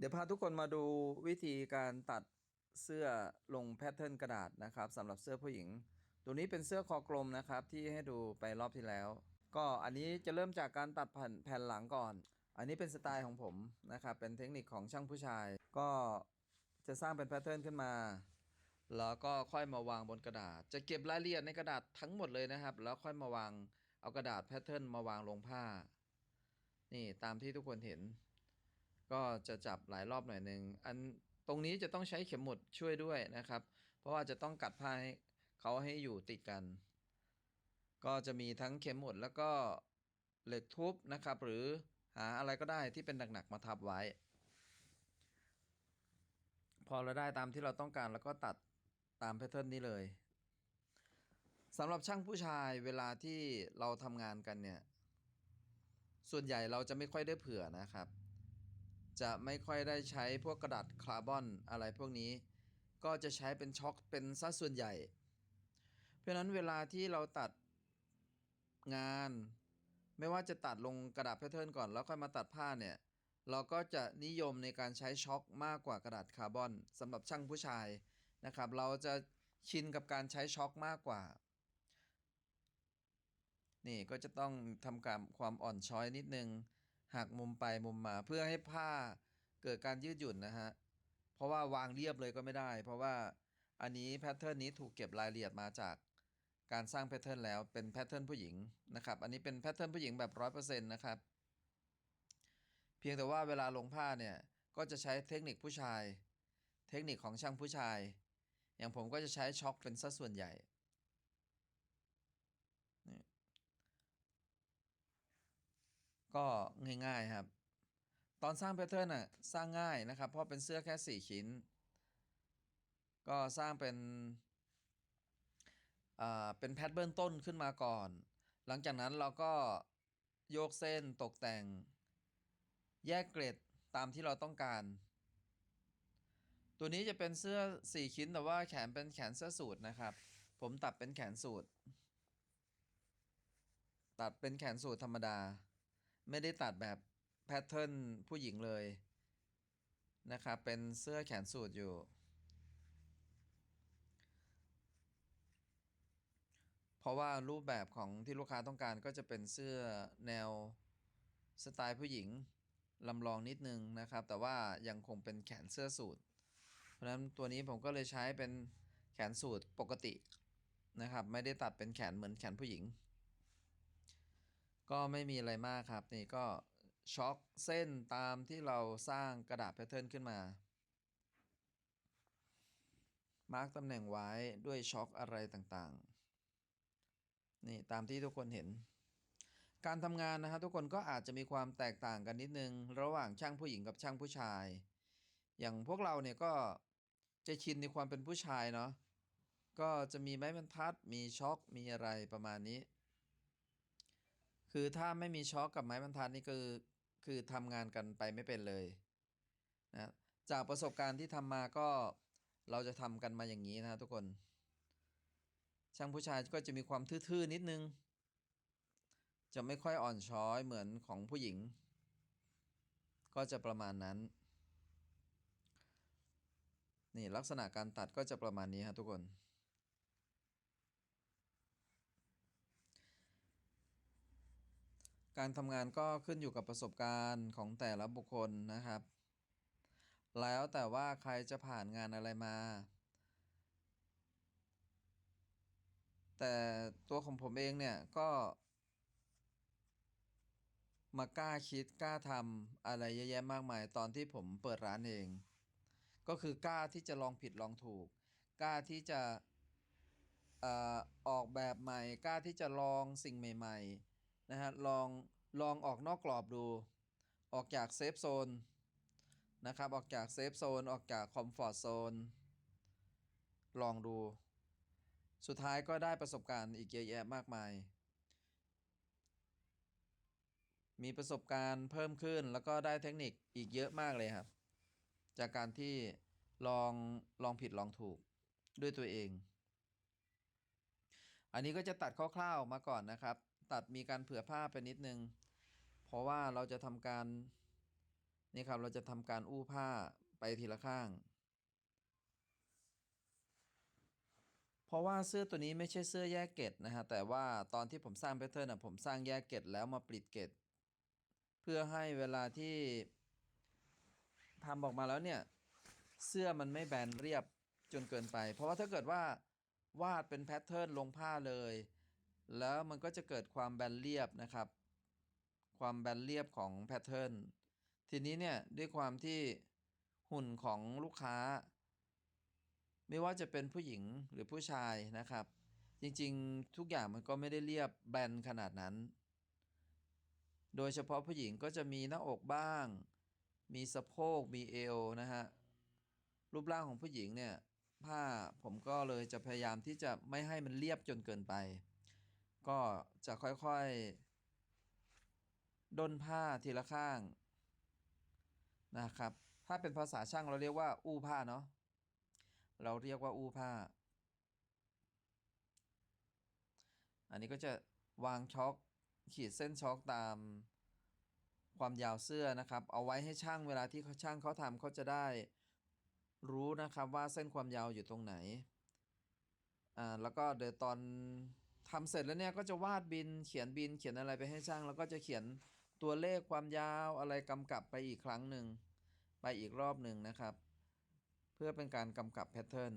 เดี๋ยวพาทุกคนมาดูวิธีการตัดเสื้อลงแพทเทิร์นกระดาษนะครับสำหรับเสื้อผู้หญิง ตัวนี้เป็นเสื้อคอกลมนะครับที่ให้ดูไปรอบที่แล้ว ก็อันนี้จะเริ่มจากการตัดแผ่นแผ่นหลังก่อน อันนี้เป็นสไตล์ของผมนะครับเป็นเทคนิคของช่างผู้ชาย ก็จะสร้างเป็นแพทเทิร์นขึ้นมา แล้วก็ค่อยมาวางบนกระดาษ จะเก็บรายละเอียดในกระดาษทั้งหมดเลยนะครับ แล้วค่อยมาวางเอากระดาษแพทเทิร์นมาวางลงผ้า นี่ตามที่ทุกคนเห็น ก็จะจับหลายรอบหน่อยหนึ่งอันตรงนี้จะต้องใช้เข็มหมุดช่วยด้วยนะครับ เพราะว่าจะต้องกัดผ้าให้เขาให้อยู่ติดกัน ก็จะมีทั้งเข็มหมุดแล้วก็เหล็กทุบนะครับ หรือหาอะไรก็ได้ที่เป็นหนักๆมาทับไว้ พอเราได้ตามที่เราต้องการแล้วก็ตัดตามแพทเทิร์นนี้เลยสำหรับช่างผู้ชายเวลาที่เราทำงานกันเนี่ย ส่วนใหญ่เราจะไม่ค่อยได้เผื่อนะครับ จะไม่ค่อยได้ใช้พวกกระดาษคาร์บอนอะไรพวกนี้ ก็จะใช้เป็นช็อคเป็นซะส่วนใหญ่ เพราะนั้นเวลาที่เราตัดงาน ไม่ว่าจะตัดลงกระดาษแพทเทิร์นก่อนแล้วค่อยมาตัดผ้าเนี่ย เราก็จะนิยมในการใช้ช็อคมากกว่ากระดาษคาร์บอนสำหรับช่างผู้ชายนะครับ เราจะชินกับการใช้ช็อคมากกว่า นี่ก็จะต้องทำการความอ่อนช้อยนิดนึง หักมุมไปมุมมาเพื่อให้ผ้าเกิดการยืดหยุ่นนะฮะ เพราะว่าวางเรียบเลยก็ไม่ได้ เพราะว่าอันนี้แพทเทิร์นนี้ถูกเก็บรายละเอียดมาจากการสร้างแพทเทิร์นแล้วเป็นแพทเทิร์นผู้หญิงนะครับ อันนี้เป็นแพทเทิร์นผู้หญิงแบบร้อยเปอร์เซ็นต์นะครับ เพียงแต่ว่าเวลาลงผ้าเนี่ยก็จะใช้เทคนิคผู้ชาย เทคนิคของช่างผู้ชาย อย่างผมก็จะใช้ช็อคเป็นสัดส่วนใหญ่ ก็ง่ายๆครับ ตอนสร้างแพทเทิร์นอะสร้างง่ายนะครับ เพราะเป็นเสื้อแค่ 4 ชิ้น ก็สร้างเป็นอ่าเป็นแพทเบื้องต้นขึ้นมาก่อน หลังจากนั้นเราก็โยกเส้นตกแต่ง แยกเกรดตามที่เราต้องการ ตัวนี้จะเป็นเสื้อ 4 ชิ้นแต่ว่าแขนเป็นแขนเสื้อสูทนะครับ ผมตัดเป็นแขนสูทตัดเป็นแขนสูทธรรมดา ไม่ได้ตัดแบบแพทเทิร์นผู้หญิงเลยนะครับ เป็นเสื้อแขนสูทอยู่ เพราะว่ารูปแบบของที่ลูกค้าต้องการก็จะเป็นเสื้อแนวสไตล์ผู้หญิงลำลองนิดนึงนะครับ แต่ว่ายังคงเป็นแขนเสื้อสูทเพราะฉะนั้นตัวนี้ผมก็เลยใช้เป็นแขนสูทปกตินะครับ ไม่ได้ตัดเป็นแขนเหมือนแขนผู้หญิง ก็ไม่มีอะไรมากครับ นี่ก็ช็อคเส้นตามที่เราสร้างกระดาษแพทเทิร์นขึ้นมา มาร์กตำแหน่งไว้ด้วยช็อคอะไรต่างๆ นี่ตามที่ทุกคนเห็น การทำงานนะฮะทุกคนก็อาจจะมีความแตกต่างกันนิดนึง ระหว่างช่างผู้หญิงกับช่างผู้ชาย อย่างพวกเราเนี่ยก็จะชินในความเป็นผู้ชายเนาะ ก็จะมีไม้บรรทัด มีช็อค มีอะไรประมาณนี้ คือถ้าไม่มีช็อคกับไม้บรรทัดนี่คือคือทำงานกันไปไม่เป็นเลยนะจากประสบการณ์ที่ทำมาก็เราจะทำกันมาอย่างนี้นะทุกคน ช่างผู้ชายก็จะมีความทื่อๆนิดนึง จะไม่ค่อยอ่อนช้อยเหมือนของผู้หญิง ก็จะประมาณนั้น นี่ลักษณะการตัดก็จะประมาณนี้ครับทุกคน การทำงานก็ขึ้นอยู่กับประสบการณ์ของแต่ละบุคคลนะครับ แล้วแต่ว่าใครจะผ่านงานอะไรมา แต่ตัวของผมเองเนี่ยก็ มากล้าคิดกล้าทำอะไรเยอะแยะมากมายตอนที่ผมเปิดร้านเอง ก็คือกล้าที่จะลองผิดลองถูก กล้าที่จะออออกแบบใหม่ กล้าที่จะลองสิ่งใหม่ ๆ นะฮะลองลองออกนอกกรอบดู ออกจากเซฟโซนนะครับ ออกจากเซฟโซนออกจากคอมฟอร์ทโซนลองดู สุดท้ายก็ได้ประสบการณ์อีกเยอะแยะมากมาย มีประสบการณ์เพิ่มขึ้นแล้วก็ได้เทคนิคอีกเยอะมากเลยครับ จากการที่ลองลองผิดลองถูกด้วยตัวเอง อันนี้ก็จะตัดคร่าวๆมาก่อนนะครับ ตัดมีการเผื่อผ้าไปนิดนึง เพราะว่าเราจะทำการนี่ครับ เราจะทำการอู้ผ้าไปทีละข้าง เพราะว่าเสื้อตัวนี้ไม่ใช่เสื้อแยกเกล็ดนะฮะ แต่ว่าตอนที่ผมสร้างแพทเทิร์นนะผมสร้างแยกเกล็ดแล้วมาปลิดเกล็ดเพื่อให้เวลาที่ทำออกมาแล้วเนี่ย เสื้อมันไม่แบนเรียบจนเกินไป เพราะว่าถ้าเกิดว่าวาดเป็นแพทเทิร์นลงผ้าเลย แล้วมันก็จะเกิดความแบนเรียบนะครับ ความแบนเรียบของแพทเทิร์นทีนี้เนี่ยด้วยความที่หุ่นของลูกค้า ไม่ว่าจะเป็นผู้หญิงหรือผู้ชายนะครับ จริงๆทุกอย่างมันก็ไม่ได้เรียบแบนขนาดนั้น โดยเฉพาะผู้หญิงก็จะมีหน้าอกบ้าง มีสะโพกมีเอวนะฮะรูปร่างของผู้หญิงเนี่ยผ้าผมก็เลยจะพยายามที่จะไม่ให้มันเรียบจนเกินไป ก็จะค่อยๆ ด้นผ้าทีละข้าง นะครับ ถ้าเป็นภาษาช่างเราเรียกว่า อู้ผ้าเนาะ เราเรียกว่าอู้ผ้า อันนี้ก็จะวางช็อคขีดเส้นช็อคตามความยาวเสื้อนะครับ เอาไว้ให้ช่างเวลาที่ช่างเขาทำเขาจะได้รู้นะครับว่าเส้นความยาวอยู่ตรงไหน อ่า แล้วก็เดี๋ยวตอน ทำเสร็จแล้วเนี่ยก็จะวาดบินเขียนบินเขียนอะไรไปให้ช่าง แล้วก็จะเขียนตัวเลขความยาวอะไรกำกับไปอีกครั้งหนึ่งไปอีกรอบหนึ่งนะครับ เพื่อเป็นการกำกับแพทเทิร์น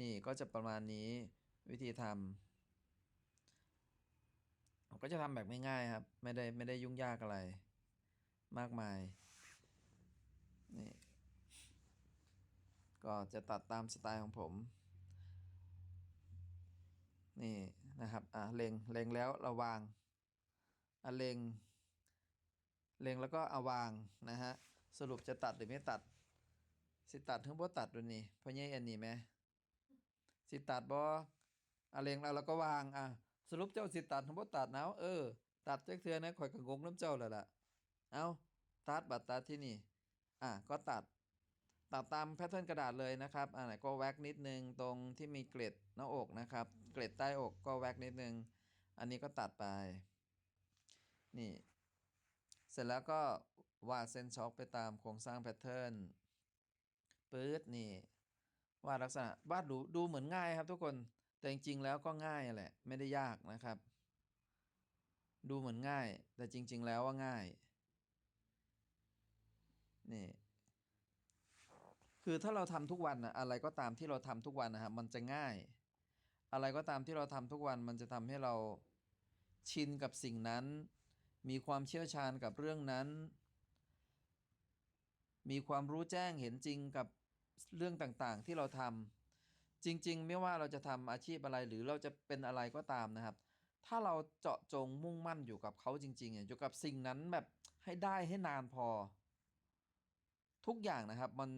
นี่ก็จะประมาณนี้วิธีทำผมก็จะทำแบบง่ายๆครับ ไม่ได้ไม่ได้ยุ่งยากอะไร มากมายนี่ก็จะตัดตามสไตล์ของผม นี่นะครับอะเล็งเล็งแล้วเราวางอะเล็ง เล็งแล้วก็เอาวางนะฮะสรุปจะตัดหรือไม่ตัด สิตัดถึงบ่ตัดดูนี่เพราะงี้อันนี้ไหมสิตัดบ่อะเล็งแล้วเราก็วางอะสรุปเจ้าสิตัดถึงบ่ตัดนาเออตัดจักเทือนะข่อยก็งงน้ำเจ้าแล้วล่ะเอาตัดบัดตัดที่นี่อะก็ตัดตัดตามแพทเทิร์นกระดาษเลยนะครับ อ่าไหนก็แว็กนิดนึงตรงที่มีเกล็ดหน้าอกนะครับ เกล็ดใต้อกก็แว็กนิดนึง อันนี้ก็ตัดไป นี่ เสร็จแล้วก็วาดเส้นช็อคไปตามโครงสร้างแพทเทิร์นปื๊ดนี่วาดลักษณะวาดดูดูเหมือนง่ายครับทุกคนแต่จริงๆแล้วก็ง่ายแหละ ไม่ได้ยากนะครับ ดูเหมือนง่าย แต่จริง ๆ แล้วว่าง่ายนี่คือถ้าเราทำทุกวันนะอะไรก็ตามที่เราทำทุกวันนะครับมันจะง่าย อะไรก็ตามที่เราทำทุกวันมันจะทำให้เราชินกับสิ่งนั้น มีความเชี่ยวชาญกับเรื่องนั้น มีความรู้แจ้งเห็นจริงกับเรื่องต่างๆ ที่เราทำจริงๆ ไม่ว่าเราจะทำอาชีพอะไรหรือเราจะเป็นอะไรก็ตามนะครับ ถ้าเราเจาะจงมุ่งมั่นอยู่กับเขาจริงๆอะอยู่กับสิ่งนั้นแบบให้ได้ให้นานพอ ทุกอย่างนะครับมัน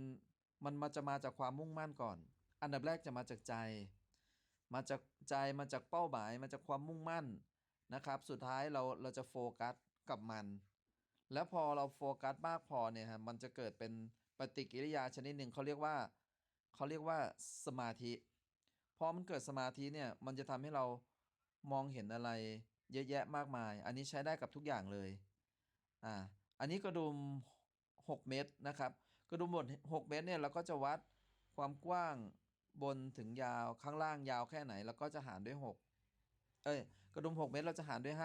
มันมาจะมาจากความมุ่งมั่นก่อน อันดับแรกจะมาจากใจ มาจากใจมาจากเป้าหมายมาจากความมุ่งมั่นนะครับ สุดท้ายเราเราจะโฟกัสกับมัน แล้วพอเราโฟกัสมากพอเนี่ยฮะมันจะเกิดเป็นปฏิกิริยาชนิดหนึ่งเขาเรียกว่าเขาเรียกว่าสมาธิพอมันเกิดสมาธิเนี่ยมันจะทำให้เรามองเห็นอะไรเยอะแยะมากมาย อันนี้ใช้ได้กับทุกอย่างเลยอ่าอันนี้กระดุม 6 เมตรนะครับ กระดุมบน6เมตรเนี่ยเราก็จะวัดความกว้าง บนถึงยาวข้างล่างยาวแค่ไหนแล้วก็จะหารด้วย 6 เอ้ย กระดุม 6 เมตรเราจะหารด้วย 5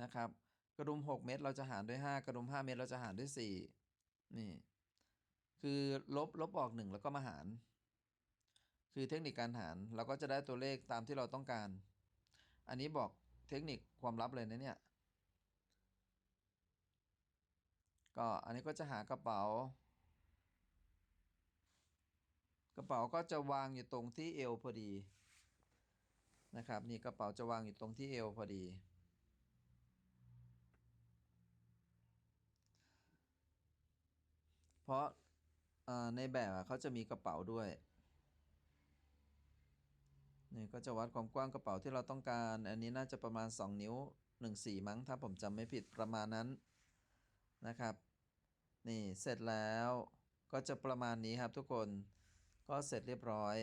นะครับ กระดุม 6 เมตรเราจะหารด้วย 5 กระดุม 5 เมตรเราจะหารด้วย 4 นี่ คือลบลบออก 1 แล้วก็มาหาร คือเทคนิคการหารเราก็จะได้ตัวเลขตามที่เราต้องการ อันนี้บอกเทคนิคความลับเลยนะเนี่ย ก็อันนี้ก็จะหากระเป๋า ระเป๋าก็จะวางอยู่ตรงที่เอวพอดีนะครับนี่กระเป๋าจะวางอยู่ตรงที่เอวพอดี เพราะในแบบเขาจะมีกระเป๋าด้วยนี่ก็จะวัดความกว้างกระเป๋าที่เราต้องการ อันนี้น่าจะประมาณ 2 นิ้ว 1 4 มั้ง ถ้าผมจำไม่ผิดประมาณนั้นนะครับ นี่เสร็จแล้วก็จะประมาณนี้ครับทุกคน ก็เสร็จเรียบร้อย